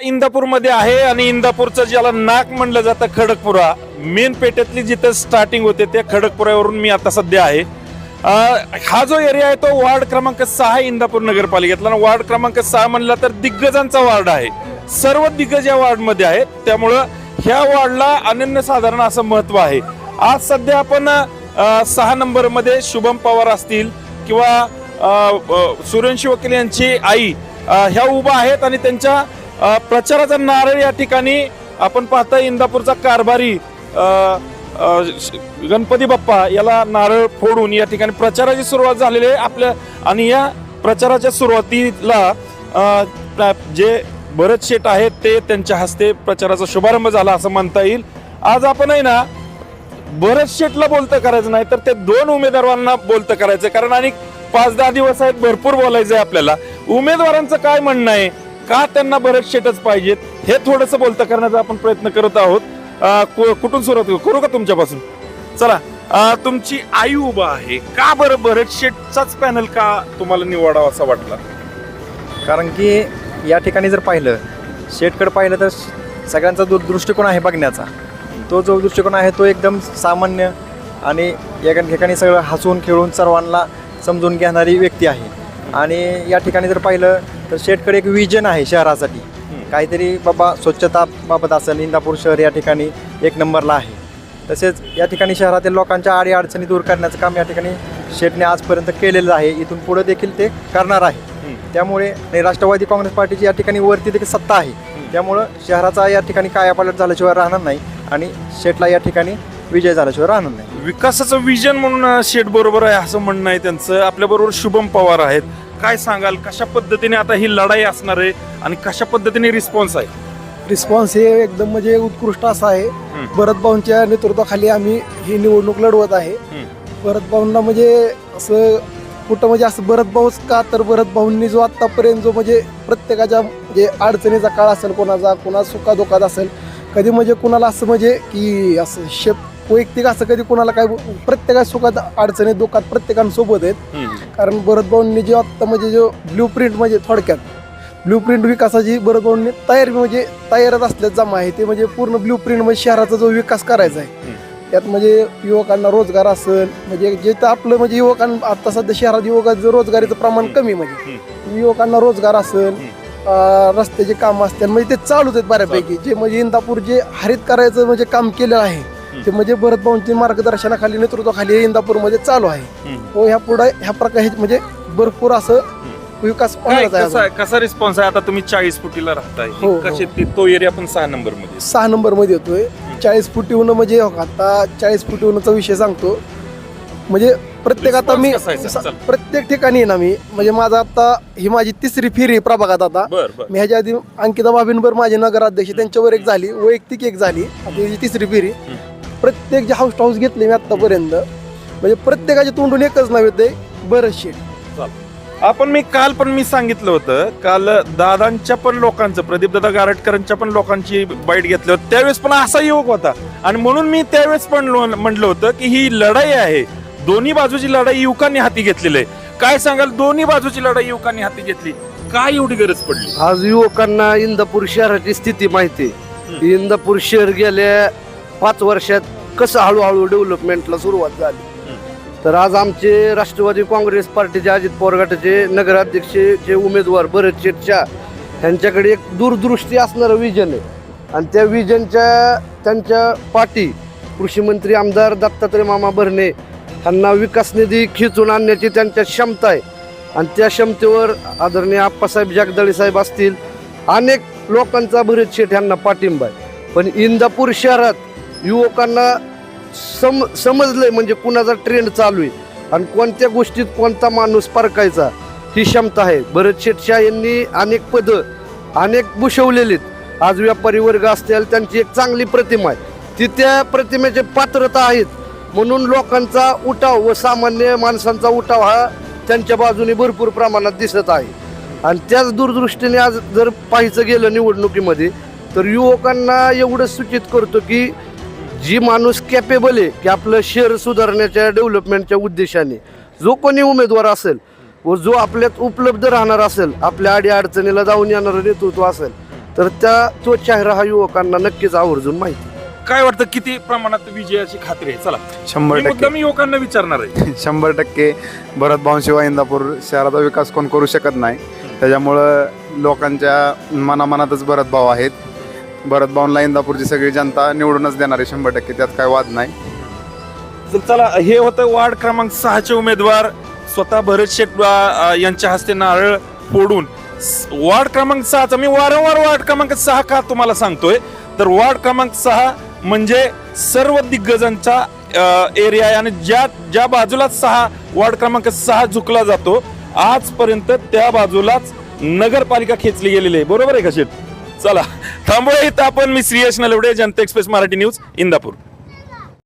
इंदापूरमध्ये आहे आणि इंदापूरचं ज्याला नाक म्हणलं जातं खडकपुरा. मेन पेठेतली जिथं स्टार्टिंग होते त्या खडकपुरावरून मी आता सध्या आहे. हा जो एरिया आहे तो वार्ड क्रमांक सहा इंदापूर नगरपालिकेतला. वार्ड क्रमांक सहा म्हणला तर दिग्गजांचा वार्ड आहे. सर्व दिग्गज या वार्डमध्ये आहेत त्यामुळं ह्या वार्डला अनन्यसाधारण असं महत्त्व आहे. आज सध्या आपण सहा नंबरमध्ये शुभम पवार असतील किंवा अं, वकील यांची आई ह्या उभा आहेत आणि त्यांच्या प्रचाराचा नारळ या ठिकाणी आपण पाहता इंदापूरचा कारभारी गणपती बाप्पा याला नारळ फोडून या ठिकाणी प्रचाराची सुरुवात झालेली आहे. आपल्या आणि या प्रचाराच्या सुरुवातीला जे भरत शेट आहेत ते त्यांच्या हस्ते प्रचाराचा शुभारंभ झाला असं म्हणता येईल. आज आपण आहे ना भरत शेटला बोलतं करायचं नाही तर ते दोन उमेदवारांना बोलतं करायचं कारण आणि पाच दहा दिवस आहेत भरपूर बोलायचं आहे आपल्याला. उमेदवारांचं काय म्हणणं आहे? का त्यांना बरेच शेटच पाहिजेत? हे थोडस बोलतं करण्याचा आपण प्रयत्न करत आहोत. कु- कुठून सुरुवात करू करू का तुमच्यापासून? चला. तुमची आई उभा आहे. का बरं भरत शेटचाच पॅनल का तुम्हाला निवडावा असा वाटला? कारण की या ठिकाणी जर पाहिलं शेटकडे पाहिलं तर सगळ्यांचा जो दृष्टिकोन आहे बघण्याचा. तो जो दृष्टिकोन आहे तो एकदम सामान्य आणि या ठिकाणी सगळं हसून खेळून सर्वांना समजून घेणारी व्यक्ती आहे. आणि या ठिकाणी जर पाहिलं तर शेटकडे एक विजन आहे शहरासाठी. काहीतरी बाबा स्वच्छता बाबत असेल इंदापूर शहर या ठिकाणी एक नंबरला आहे. तसेच या ठिकाणी शहरातील लोकांच्या आडी अडचणी दूर करण्याचं काम या ठिकाणी शेटने आजपर्यंत केलेलं आहे. इथून पुढे देखील ते करणार आहे. त्यामुळे आणि राष्ट्रवादी काँग्रेस पार्टीची या ठिकाणी वरती देखील सत्ता आहे. त्यामुळं शहराचा या ठिकाणी कायापालट झाल्याशिवाय राहणार नाही आणि शेटला या ठिकाणी विजय झाल्याशिवाय राहणार नाही. विकासाचं विजन म्हणून शेट बरोबर आहे असं म्हणणं आहे त्यांचं. आपल्याबरोबर शुभम पवार आहेत. काय सांगाल? कशा पद्धतीने आता ही लढाई असणार आहे आणि कशा पद्धतीने रिस्पॉन्स आहे? रिस्पॉन्स हे एकदम म्हणजे उत्कृष्ट असा आहे. भरत भाऊंच्या नेतृत्वाखाली आम्ही ही निवडणूक लढवत आहे. भरत भाऊंना म्हणजे असं कुठं म्हणजे असं भरत भाऊच का तर भरत भाऊंनी जो आत्तापर्यंत जो म्हणजे प्रत्येकाच्या म्हणजे अडचणीचा काळ असेल कोणाचा कोणा सुखादुखात असेल कधी म्हणजे कुणाला असं म्हणजे की असं शेप वैयक्तिक असं कधी कुणाला काय प्रत्येका सुखात अडचणीत दुःखात प्रत्येकांसोबत आहेत. कारण भरत भाऊंनी जे आत्ता म्हणजे जो ब्ल्यू प्रिंट म्हणजे थोडक्यात ब्ल्यू प्रिंट विकासाची भरत भाऊंनी तयार म्हणजे तयारच असल्याच जमा आहे. ते म्हणजे पूर्ण ब्ल्यू प्रिंट म्हणजे शहराचा जो विकास करायचा आहे. त्यात म्हणजे युवकांना रोजगार असेल म्हणजे जे तर आपलं म्हणजे युवकांना आता सध्या शहरात युवकांचं रोजगारीचं प्रमाण कमी म्हणजे. युवकांना रोजगार असेल रस्त्याचे काम असतील म्हणजे ते चालूच आहेत बऱ्यापैकी. जे म्हणजे इंदापूर जे हरित करायचं म्हणजे काम केलेलं आहे ते म्हणजे भरत भाऊंच्या मार्गदर्शनाखाली नेतृत्वाखाली इंदापूरमध्ये चालू आहे. व ह्या पुढे ह्या प्रकारे म्हणजे भरपूर असं विकास कसा रिस्पॉन्स आहे आता तुम्ही चाळीस फुटीला राहताय. हो, हो. कसे ते- एरिया पण सहा नंबरमध्ये सहा नंबरमध्ये येतोय चाळीस फुटी होणं म्हणजे हो आता चाळीस फुटी होण्याचा विषय सांगतो. म्हणजे प्रत्येक आता मी. प्रत्येक ठिकाणी ना मी म्हणजे माझा आता ही माझी तिसरी फेरी आहे प्रभागात आता. मी ह्याच्या आधी अंकिता बाबींबर माझे नगराध्यक्ष त्यांच्यावर एक झाली वैयक्तिक एक झाली. तिसरी फेरी प्रत्येक जे हाऊस हाऊस घेतले मी आतापर्यंत म्हणजे प्रत्येकाच्या तोंडून एकच नाव येते शेट आपण मी काल पण मी सांगितलं होतं काल दादांच्या पण लोकांचं प्रदीप दादा गारटकरांच्या पण लोकांची बाईट घेतली होती. त्यावेळेस पण असा युवक होता. आणि म्हणून मी त्यावेळेस पण लो- म्हणलं होतं की ही लढाई आहे. दोन्ही बाजूची लढाई युवकांनी हाती घेतलेली आहे. काय सांगाल? दोन्ही बाजूची लढाई युवकांनी हाती घेतली. काय एवढी गरज पडली? आज युवकांना इंदापूर शहराची स्थिती माहिती आहे. इंदापूर शहर गेल्या पाच वर्षात कसं हळूहळू डेव्हलपमेंटला सुरुवात झाली. तर आज आमचे राष्ट्रवादी काँग्रेस पार्टीचे अजित पवार गटाचे नगराध्यक्ष जे उमेदवार भरत शेटच्या यांच्याकडे एक दूरदृष्टी असणारं विजन आहे. आणि त्या विजनच्या त्यांच्या पाठी कृषी मंत्री आमदार दत्तात्रय मामा भरणे यांना विकास निधी खिचून आणण्याची त्यांच्या क्षमता आहे. आणि त्या क्षमतेवर आदरणीय आप्पासाहेब जगदळे साहेब असतील अनेक लोकांचा भरत शेठ यांना पाठिंबा आहे. पण इंदापूर शहरात युवकांना सम समजलंय म्हणजे कुणाचा ट्रेंड चालू आहे आणि कोणत्या गोष्टीत कोणता माणूस परकायचा ही क्षमता आहे. भरत शेटशाह यांनी अनेक पदं अनेक भूषवलेलीत आज व्यापारी वर्ग असतील त्यांची एक चांगली प्रतिमा आहे. ती त्या प्रतिमेचे पात्रता आहेत. म्हणून लोकांचा उठाव व सामान्य माणसांचा उठाव हा त्यांच्या बाजूने भरपूर प्रमाणात दिसत आहे. आणि त्याच दूरदृष्टीने आज जर पाहायचं गेलं निवडणुकीमध्ये तर युवकांना एवढं सूचित करतो की जी माणूस कॅपेबल आहे की आपलं शहर सुधारण्याच्या डेव्हलपमेंटच्या उद्देशाने. जो कोणी उमेदवार असेल व जो आपल्यात उपलब्ध राहणार असेल आपल्या अडी अडचणीला जाऊन येणारं नेतृत्व असेल तर त्या तो चेहरा हा युवकांना नक्कीच आवर्जून माहिती. काय वाटतं किती प्रमाणात विजयाची खात्री आहे? चला. शंभर मी टक्के. मुद्दाम युवकांना विचारणार आहे. शंभर टक्के. भरत भाऊशिवाय इंदापूर शहराचा विकास कोण करू शकत नाही. त्याच्यामुळं लोकांच्या मनामनातच भरत भाऊ आहेत. भरत इंदापूरची सगळी जनता निवडूनच देणार आहे शंभर टक्के त्यात काय वाद नाही. तर चला हे होतं वार्ड क्रमांक सहाचे उमेदवार स्वतः भरत शेट यांच्या हस्ते नारळ फोडून. स- वार्ड क्रमांक सहाचा मी वारंवार वार्ड क्रमांक सहा का तुम्हाला सांगतोय? तर वार्ड क्रमांक सहा म्हणजे सर्व दिग्गजांचा एरिया आहे आणि ज्या ज्या बाजूला सहा वार्ड क्रमांक सहा झुकला जातो आजपर्यंत त्या बाजूलाच नगरपालिका खेचली गेलेली आहे. बरोबर आहे का शेठ? चला थांबूया इथं आपण. मी श्रीयश नलवडे जनता एक्सप्रेस मराठी न्यूज इंदापूर.